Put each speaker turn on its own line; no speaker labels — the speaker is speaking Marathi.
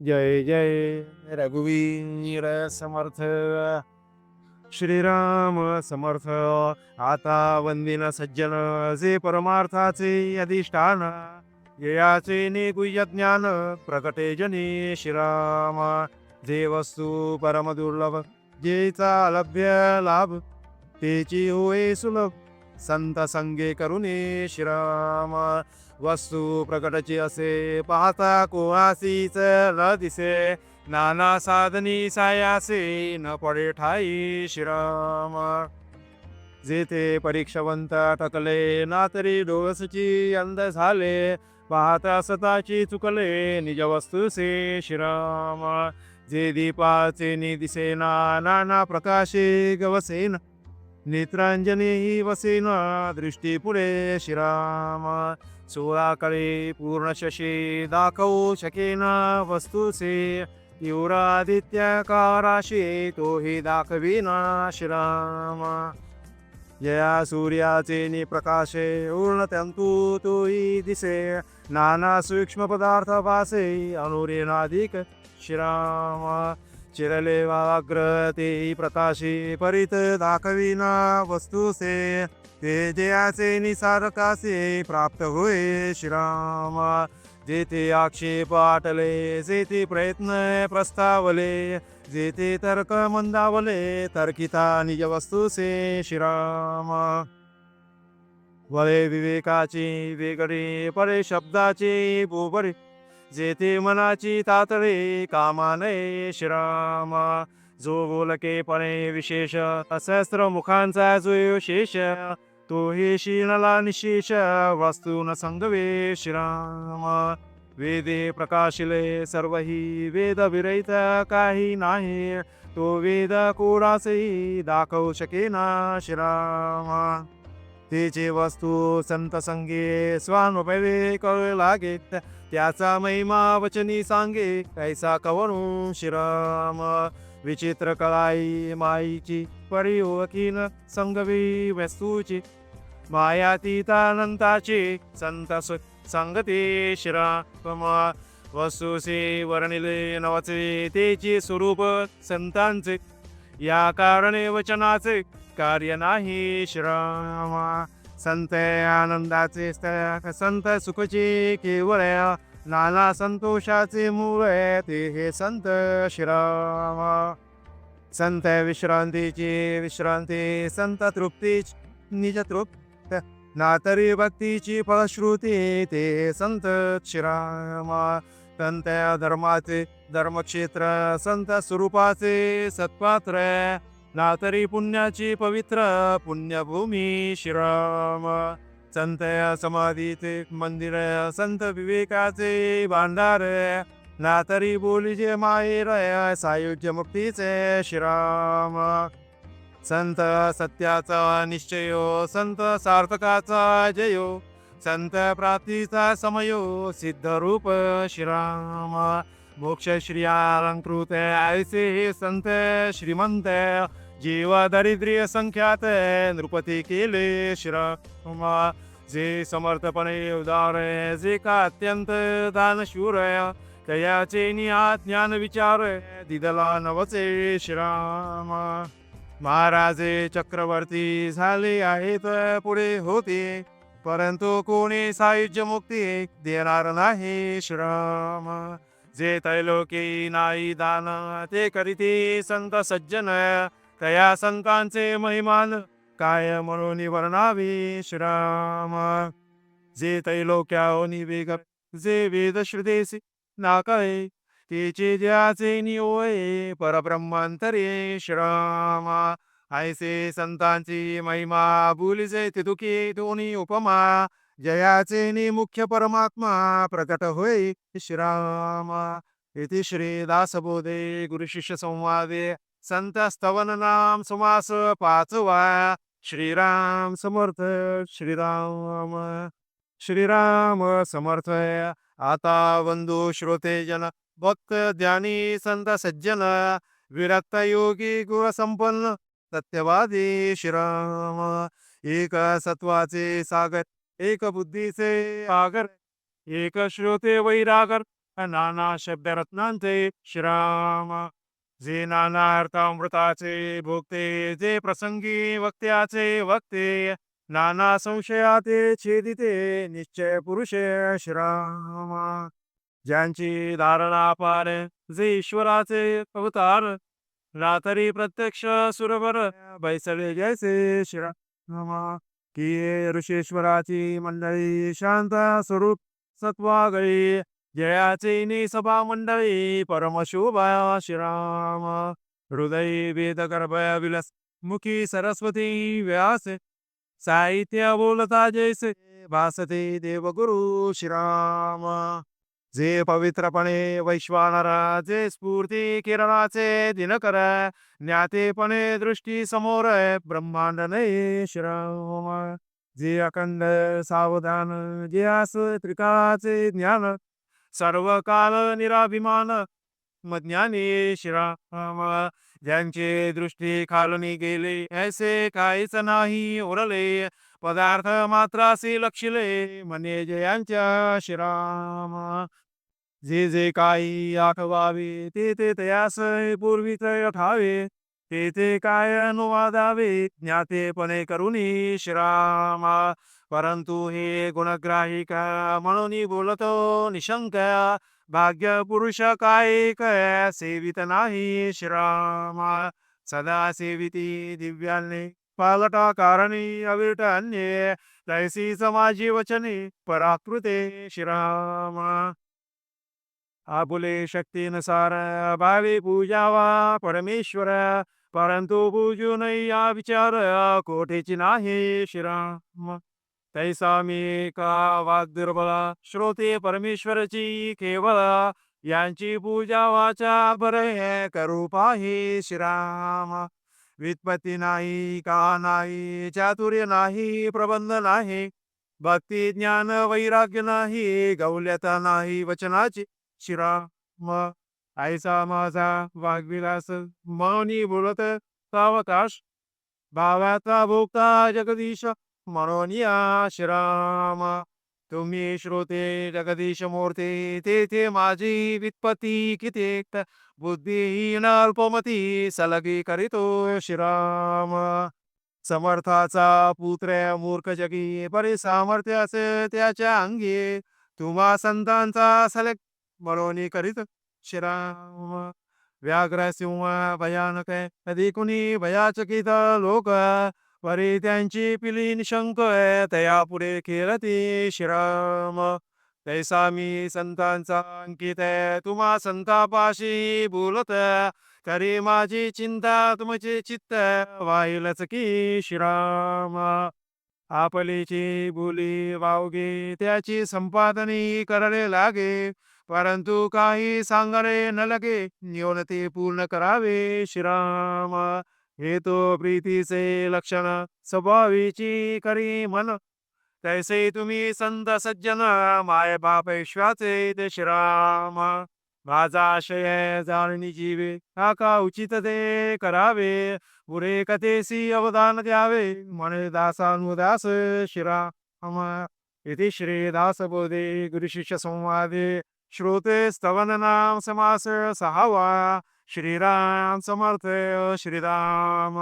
जय जय रघुवीर समर्थ श्रीराम समर्थ आता वंदिन सज्जन जे परमार्थाचे अधिष्ठान ययाचे निगुह्य ज्ञान प्रकटे जने श्रीराम। जे वस्तू परम दुर्लभ जेचा लभ्य लाभ तेची होय सुलभ संत संगे करुणे श्रीराम। वस्तू प्रकटची असे पाहता कोणासीच न दिसे नाना साधनी सायासे न पडे ठाई श्रीराम. जेथे परीक्षवंत टकले ना तरी डोळसची अंध झाले. पाहता सताची चुकले निज वस्तुसे श्रीराम. जे दीपाचे नि दिसेना नाना प्रकाशे गवसेन. नेत्रांजनी वसेना दृष्टी पुढे श्रीराम. सोळा पूर्ण शशी दाखवू शकेना वस्तुसे तीव्रादित्यकाराशी तोही दाखविना श्रीराम. जया सूर्याचे नि प्रकाशे तंतू तोही दिसे. नाना सूक्ष्म पदार्थ भासे अनुरेनाधिक श्रीराम. चिरले वाग्र ते प्रकाशी परित दाखविना वस्तुसे ते निसारकासे प्राप्त होय श्रीराम. जेथे आक्षेप आटले जेथे प्रयत्न प्रस्तावले जेथे तर्क मंदावले तर्किता निज वस्तुसे श्रीराम. वळे विवेकाचे वेगळे परे शब्दाचे बोबरे जेथे मनाची तातडे कामाने श्रीराम. जो बोलके पणे विशेष सहस्त्र मुखांचा जो शेष तो हे शीनला निशेष वस्तू न संगवे श्रीराम. वेदे प्रकाशिले सर्व ही वेद विरहित काही नाही. तो वेद कोणासही दाखवू शकेना श्रीराम. तेचे वस्तू संत संगे स्वानुभवे कळू लागे त्याचा महिमा वचनी सांगे कैसा कवरू श्रीराम. विचित्र कळाई माईची परिओळखीन संगवी वस्तूची मायातीतानंताची संत सु संगती श्रीराम वस्तुसे वर्णिले नवचे तेचे स्वरूप संतांचे. या कारणे वचनाचे कार्य नाही श्रमा संत आनंदाचे संत सुखचे केवळ नाना संतोषाचे मूळ ते हे संत श्रीराम संत विश्रांतीची विश्रांती संत तृप्तीची निज तृप्ती नातरी भक्तीची फलश्रुती ते संत श्रीरामा संत धर्माचे धर्मक्षेत्र संत स्वरूपाचे सत्पात्र नातरी पुण्याची पवित्र पुण्यभूमी श्रीराम. संत समाधीचे मंदिर संत विवेकाचे भांडार नातरी बोलीचे माहेर सायुज्य मुक्तीचे श्रीराम. संत सत्याचा निश्चयो संत सार्थकाचा जयो संत प्राप्तीचा समयो सिद्ध रूप श्रीराम. मोक्ष श्रियालंकृत ऐसे हे संत श्रीमंत जीव दारिद्र्य संख्यात नृपती केले श्रीराम. जे समर्थपणे उदार जे का अत्यंत दानशूर तयाचे निया ज्ञान विचार दिदला नवचे श्रीराम. महाराजे चक्रवर्ती झाले आहेत पुढे होते. परंतु कोणी सायुज्य मुक्ती देणार नाही श्रम. जे तैलोकी नाही दान ते करीती संत सज्जन. तया संतांचे महिमान काय म्हणून वर्णावी श्राम. जे तैलोक्या निवेग जे वेद श्रुतेसी नाकाय तेचे ज्याचे निओये परब्रह्मांतरे श्राम। ऐसे संतांची महिमा बोलिजे तितुकी दोन्ही उपमा। जयाचे नि मुख्य परमात्मा प्रकट होय श्राम। इति श्री दासबोधे गुरुशिष्य संवादे। संत स्तवन नाम समास पाचवा। श्रीराम समर्थ श्रीराम। श्रीराम समर्थ। आता बंधू श्रोते जन। भक्त ध्यानी संत सज्जन विरक्त योगी गुण सत्यवादी श्रीराम एक सत्वाचे सागर एक बुद्धीचे आगर एक श्रोते वैरागर नाना शब्दरत्नांचे श्रीराम. जे नाना अर्थामृताचे भोगते जे प्रसंगी वक्त्याचे वक्ते नाना संशयाते छेदिते निश्चय पुरुषे श्रीराम. ज्यांची धारणा पार जे ईश्वराचे अवतार रात्री प्रत्यक्ष सुरवर बैसले जैसे श्रीराम. ऋषेश्वराची मंडळी शांत स्वरूप सत्वागळी जयाचे सभा मंडळी परमशोभा श्रीराम. हृदय वेद गर्भय विलस मुखी सरस्वती व्यास साहित्य बोलता जैसे भासते देवगुरु श्रीराम. जे पवित्रपणे वैश्वानर जे स्फूर्ती किरणाचे दिनकर ज्ञातेपणे दृष्टी समोर ब्रह्मांड नाही जे अखंड सावधान जे आस त्रिकाळाचे ज्ञान सर्व काल निराभिमान मज्ञानी श्राम ज्यांचे दृष्टी खालनी गेले ऐसे काहीच नाही उरले. पदार्थ मात्रासी लक्षिले म्हणे जयांच्या श्रीराम जे जे काही आखवावे ते ते तयास पूर्वीच ठावे ते ते काय अनुवादावे ज्ञातेपणे करुणी श्रामा परंतु हे गुणग्राहिका म्हणून बोलतो निशंक भाग्य पुरुष काय काय सेवित नाही श्रामा सदा सेविती दिव्याने पालटा कारणी अविट अन्ये तैसी समाजी वचने पराकृते श्रामा आपुले शक्तीनुसार भावी पूजावा परमेश्वर परंतु पूजू या विचार कोठेची नाही श्रीराम. तैसा मी का वाद दुर्बला श्रोते परमेश्वरची केवळ यांची पूजा वाचा बरे करू पाहि श्रीराम. व्युत्पत्ती नाही का नाही चातुर्य नाही प्रबंध नाही भक्ती ज्ञान वैराग्य नाही गौल्यता नाही वचनाची श्रीराम आईचा माझा वाघविलास मौनी बोलत सावकाश भावाचा भोगता जगदीश म्हणून या श्रीराम तुम्ही श्रोते जगदीश मूर्ते तेथे माझी वित्पती कितेक बुद्धिहीन अल्पमती सलगी करीतो श्रीराम. समर्थाचा पुत्र मूर्ख जगी बरे सामर्थ्य असे त्याच्या अंगी तुम्हा संतांचा सलग म्हणून करीत श्रीराम व्याघ्र सिंह भयानक कधी कुणी भयाचकित लोक परी त्यांची पिली निशंक तया पुढे खेळती श्रीराम तैसा मी संतांचा अंकित तुम्हा संतापाशी बोलत तरी माझी चिंता तुमचे चित्त वाईलच की श्रीराम आपलीची बोली वावगे त्याची संपादनी करणे लागे परंतु काही सांगणे न लगे नियोन ते पूर्ण करावे. श्रीराम हे तो प्रीतीचे लक्षण स्वभावीची करी मन. तैसे तुम्ही संत सज्जन माय बाप विश्वाचे ते श्रीराम. माझा आशय जाणणी जीवे काका उचित ते करावे. पुरे कथेसी अवदान द्यावे म्हणे दासानुदास श्रीराम. इति श्रीदास बोधे गुरुशिष्य संवादे. श्रोते स्तवन नाम समास सहावा श्रीराम समर्थ श्रीराम।